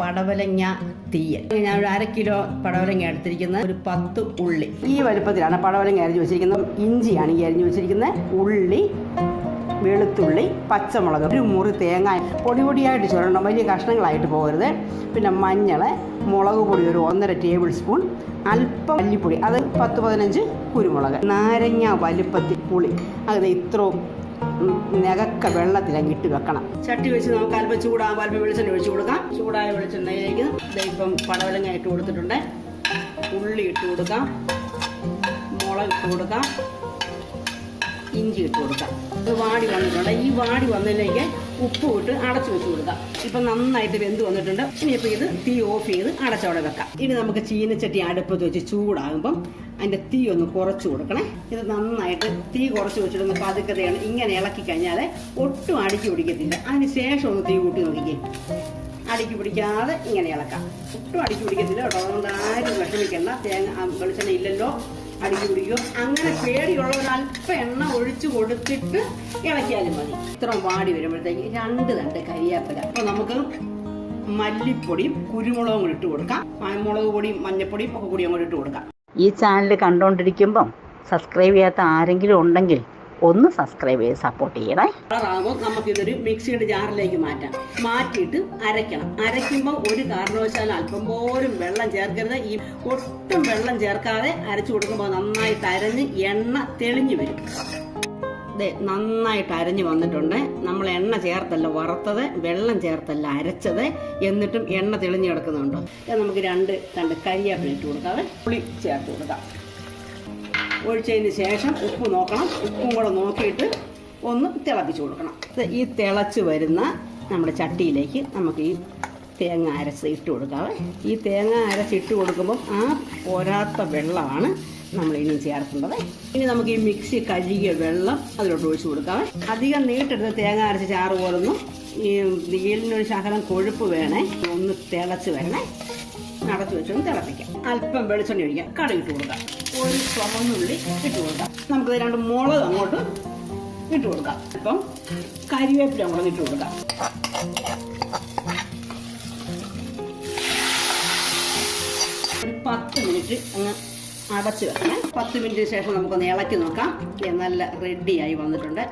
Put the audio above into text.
പടവലങ്ങ തീയൽ. ഞാൻ ഒരു അര കിലോ പടവലങ്ങ എടുത്തിരിക്കുന്നത് ഒരു പത്ത് ഉള്ളി. ഈ വലുപ്പത്തിലാണ് പടവലങ്ങ അരിഞ്ഞു വെച്ചിരിക്കുന്നത്. ഇഞ്ചിയാണ് ഈ അരിഞ്ഞു വെച്ചിരിക്കുന്നത് ഉള്ളി വെളുത്തുള്ളി പച്ചമുളക് ഒരു മുറി തേങ്ങ പൊടി പൊടിയായിട്ട് ചുരണ്ടണം വലിയ കഷ്ണങ്ങളായിട്ട് പോകരുത്. പിന്നെ മഞ്ഞൾ മുളക് പൊടി ഒരു ഒന്നര ടേബിൾ സ്പൂൺ അല്പം മല്ലിപ്പൊടി അത് പത്ത് പതിനഞ്ച് കുരുമുളക്. നാരങ്ങ വലുപ്പത്തിൽ പുളി. അത് ഇത്രയും നികക്ക വെള്ളത്തിൽ അങ്ങിട്ട് വെക്കണം. ചട്ടി വെച്ച് നമുക്ക് അല്പം ചൂടാകുമ്പോൾ അല്പം വെളിച്ചെണ്ണ ഒഴിച്ചു കൊടുക്കാം. ചൂടായ വെളിച്ചെണ്ണയിലേക്ക് ഇപ്പം പടവലങ്ങ ഇട്ട് കൊടുത്തിട്ടുണ്ട്. ഉള്ളി ഇട്ട് കൊടുക്കാം. മുളക് ഇട്ട് കൊടുക്കാം. ഇഞ്ചി ഇട്ട് കൊടുക്കാം. ഇത് വാടി വന്നിട്ടുണ്ട്. ഈ വാടി വന്നതിലേക്ക് ഉപ്പ് ഇട്ട് അടച്ചു വെച്ച് കൊടുക്കാം. ഇപ്പം നന്നായിട്ട് വെന്ത് വന്നിട്ടുണ്ട്. ഇനിയിപ്പോൾ ഇത് തീ ഓഫ് ചെയ്ത് അടച്ചവിടെ വെക്കാം. ഇനി നമുക്ക് ചീനച്ചട്ടി അടുപ്പത്ത് വെച്ച് ചൂടാകുമ്പം അതിന്റെ തീ ഒന്ന് കുറച്ച് കൊടുക്കണേ. ഇത് നന്നായിട്ട് തീ കുറച്ച് വെച്ചിട്ടൊന്ന് പതുക്കതയാണ്. ഇങ്ങനെ ഇളക്കി കഴിഞ്ഞാൽ ഒട്ടും അടുക്കി പിടിക്കത്തില്ല. അതിന് ശേഷം ഒന്ന് തീ കൂട്ടി നോക്കിക്കേ. അടുക്കി പിടിക്കാതെ ഇങ്ങനെ ഇളക്കാം. ഒട്ടും അടുക്കി പിടിക്കത്തില്ല കേട്ടോ. അതുകൊണ്ട് ആരും വിഷമിക്കണ്ട. തേങ്ങ വെളിച്ചെണ്ണ ഇല്ലല്ലോ. അടുക്കി അങ്ങനെ അങ്ങനെ ഒരു അല്പം എണ്ണ ഒഴിച്ചു കൊടുത്തിട്ട് ഇളക്കിയാലും മതി. ഇത്ര വാടി വരുമ്പോഴത്തേക്ക് രണ്ട് തണ്ട് കരിയാപ്പില. അപ്പൊ നമുക്ക് മല്ലിപ്പൊടിയും കുരുമുളകും കൂടി ഇട്ട് കൊടുക്കാം. മുളക് പൊടിയും മഞ്ഞപ്പൊടിയും ഒക്കെ കൂടി അങ്ങോട്ട് ഇട്ട് കൊടുക്കാം. ഈ ചാനൽ കണ്ടുകൊണ്ടിരിക്കുമ്പം സബ്സ്ക്രൈബ് ചെയ്യാത്ത ആരെങ്കിലും ഉണ്ടെങ്കിൽ ഒന്ന് സബ്സ്ക്രൈബ് ചെയ്ത് സപ്പോർട്ട് ചെയ്യണേ. കളറാകുമ്പോൾ നമുക്കിതൊരു മിക്സിയുടെ ജാറിലേക്ക് മാറ്റാം. മാറ്റിയിട്ട് അരയ്ക്കണം. അരയ്ക്കുമ്പോൾ ഒരു കാരണവശാലും അല്പം പോലും വെള്ളം ചേർക്കരുത്. ഈ ഒട്ടും വെള്ളം ചേർക്കാതെ അരച്ചു കൊടുക്കുമ്പോൾ നന്നായി അരഞ്ഞ് എണ്ണ തെളിഞ്ഞു വരും. നന്നായിട്ട് അരഞ്ഞു വന്നിട്ടുണ്ട്. നമ്മൾ എണ്ണ ചേർത്തല്ല വറുത്തത് വെള്ളം ചേർത്തല്ല അരച്ചത് എന്നിട്ടും എണ്ണ തെളിഞ്ഞു കിടക്കുന്നുണ്ട്? നമുക്ക് രണ്ട് രണ്ട് കരിയാപ്പിലിട്ട് കൊടുക്കാതെ പുളി ചേർത്ത് കൊടുക്കാം. ഒഴിച്ചതിന് ശേഷം ഉപ്പ് നോക്കണം. ഉപ്പും കൂടെ നോക്കിയിട്ട് ഒന്ന് തിളപ്പിച്ച് കൊടുക്കണം. ഈ തിളച്ച് വരുന്ന നമ്മുടെ ചട്ടിയിലേക്ക് നമുക്ക് ഈ തേങ്ങ അരച്ച് ഇട്ട് കൊടുക്കാവേ. ഈ തേങ്ങ അരച്ച് ഇട്ട് കൊടുക്കുമ്പം ആ പോരാത്ത വെള്ളമാണ് നമ്മൾ ഇനി ചേർക്കേണ്ടത്. ഇനി നമുക്ക് ഈ മിക്സി കഴുകിയ വെള്ളം അതിലോട്ട് ഒഴിച്ചു കൊടുക്കാം അധികം നീട്ടെടുത്ത് തേങ്ങ അരച്ച് ചാറ് പോലൊന്നും. ഈ നീലിനൊരു ശകലം കൊഴുപ്പ് വേണേ. ഒന്ന് തിളച്ച് വരണേ. അടച്ചു വെച്ചൊന്ന് തിളപ്പിക്കാം. അല്പം വെളിച്ചെണ്ണ ഒഴിക്കാം. കടുക് ഇട്ട് കൊടുക്കാം. ഒരു ചുമന്നുള്ളി ഇട്ട് കൊടുക്കാം. നമുക്ക് രണ്ട് മുളക് അങ്ങോട്ട് ഇട്ട് കൊടുക്കാം. അപ്പം കരിവേപ്പില അങ്ങോട്ട് ഇട്ട് കൊടുക്കാം. ഒരു പത്ത് മിനിറ്റ് അങ്ങ് അടച്ചു വെക്കണം. പത്ത് മിനിറ്റിന് ശേഷം നമുക്കൊന്ന് ഇളക്കി നോക്കാം. നല്ല റെഡിയായി വന്നിട്ടുണ്ട്.